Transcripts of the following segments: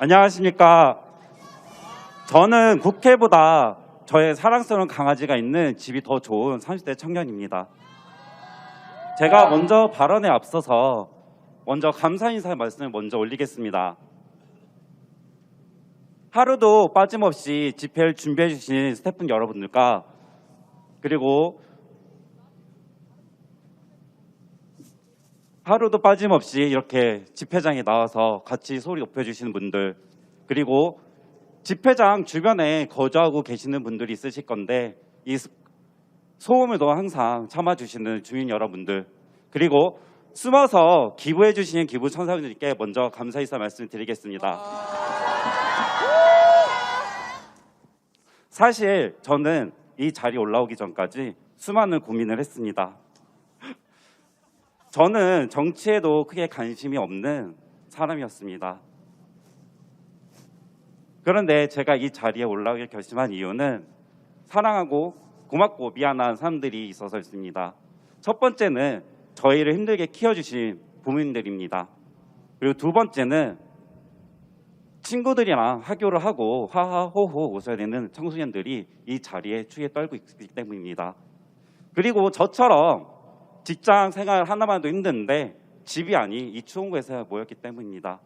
안녕하십니까. 저는 국회보다 저의 사랑스러운 강아지가 있는 집이 더 좋은 30대 청년입니다. 제가 먼저 발언에 앞서서 먼저 감사 인사 말씀을 먼저 올리겠습니다. 하루도 빠짐없이 집회를 준비해 주신 스태프 여러분들과 그리고 하루도 빠짐없이 이렇게 집회장에 나와서 같이 소리 높여주시는 분들 그리고 집회장 주변에 거주하고 계시는 분들이 있으실 건데 이 스- 소음을도 항상 참아주시는 주민 여러분들 그리고 숨어서 기부해 주시는 기부 천사분들께 먼저 감사 인사 말씀드리겠습니다. 사실 저는 이 자리에 올라오기 전까지 수많은 고민을 했습니다. 저는 정치에도 크게 관심이 없는 사람이었습니다. 그런데 제가 이 자리에 올라오길 결심한 이유는 사랑하고 고맙고 미안한 사람들이 있어서였습니다. 첫 번째는 저희를 힘들게 키워주신 부모님들입니다. 그리고 두 번째는 친구들이랑 하교를 하고 하하호호 웃어야 되는 청소년들이 이 자리에 추위에 떨고 있기 때문입니다. 그리고 저처럼 직장 생활 하나만도 힘든데 집이 아닌 이 추운 곳에서 모였기 때문입니다.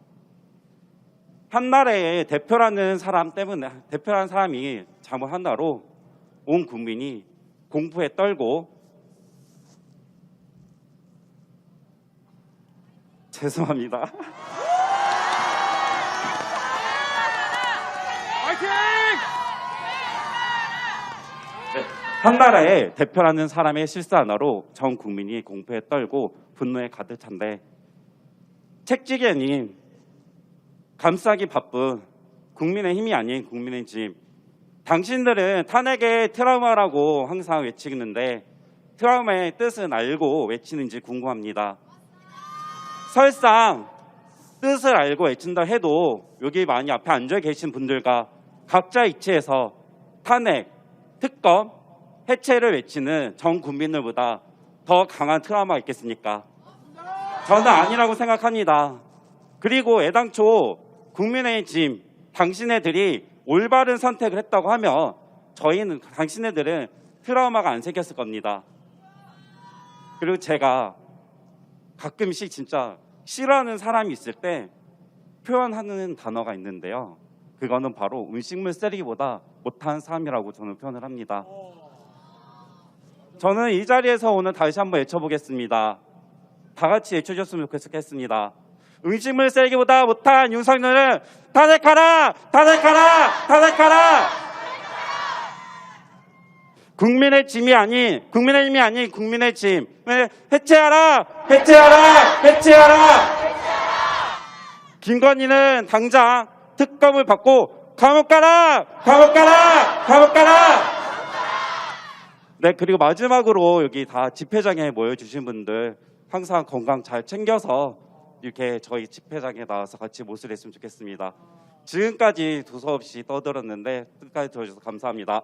한 나라의 대표라는 사람 때문에 대표라는 사람이 잘못 한다로 온 국민이 공포에 떨고 죄송합니다. 한 나라의 대표라는 사람의 실수 하나로 전 국민이 공포에 떨고 분노에 가득 찬데 책지게님 감싸기 바쁜 국민의 힘이 아닌 국민의 짐 당신들은 탄핵의 트라우마라고 항상 외치는데 트라우마의 뜻은 알고 외치는지 궁금합니다. 설상 뜻을 알고 외친다 해도 여기 많이 앞에 앉아 계신 분들과 각자 이치에서 탄핵, 특검, 해체를 외치는 전 국민들보다 더 강한 트라우마가 있겠습니까? 저는 아니라고 생각합니다. 그리고 애당초 국민의힘 당신네들이 올바른 선택을 했다고 하면 저희는 당신네들은 트라우마가 안 생겼을 겁니다. 그리고 제가 가끔씩 진짜 싫어하는 사람이 있을 때 표현하는 단어가 있는데요. 그거는 바로 음식물 쓰레기보다 못한 사람이라고 저는 표현을 합니다. 저는 이 자리에서 오늘 다시 한번 외쳐보겠습니다. 다 같이 외쳐줬으면 좋겠습니다. 음식물 쓰레기보다 못한 윤석열을 탄핵하라! 탄핵하라! 탄핵하라! 국민의 짐이 아닌, 국민의 힘이 아닌 국민의 짐. 네, 해체하라! 해체하라! 해체하라! 김건희는 당장 특검을 받고 감옥 가라! 감옥 가라! 감옥 가라! 네, 그리고 마지막으로 여기 다 집회장에 모여주신 분들 항상 건강 잘 챙겨서 이렇게 저희 집회장에 나와서 같이 모습을 했으면 좋겠습니다. 지금까지 두서 없이 떠들었는데 끝까지 들어주셔서 감사합니다.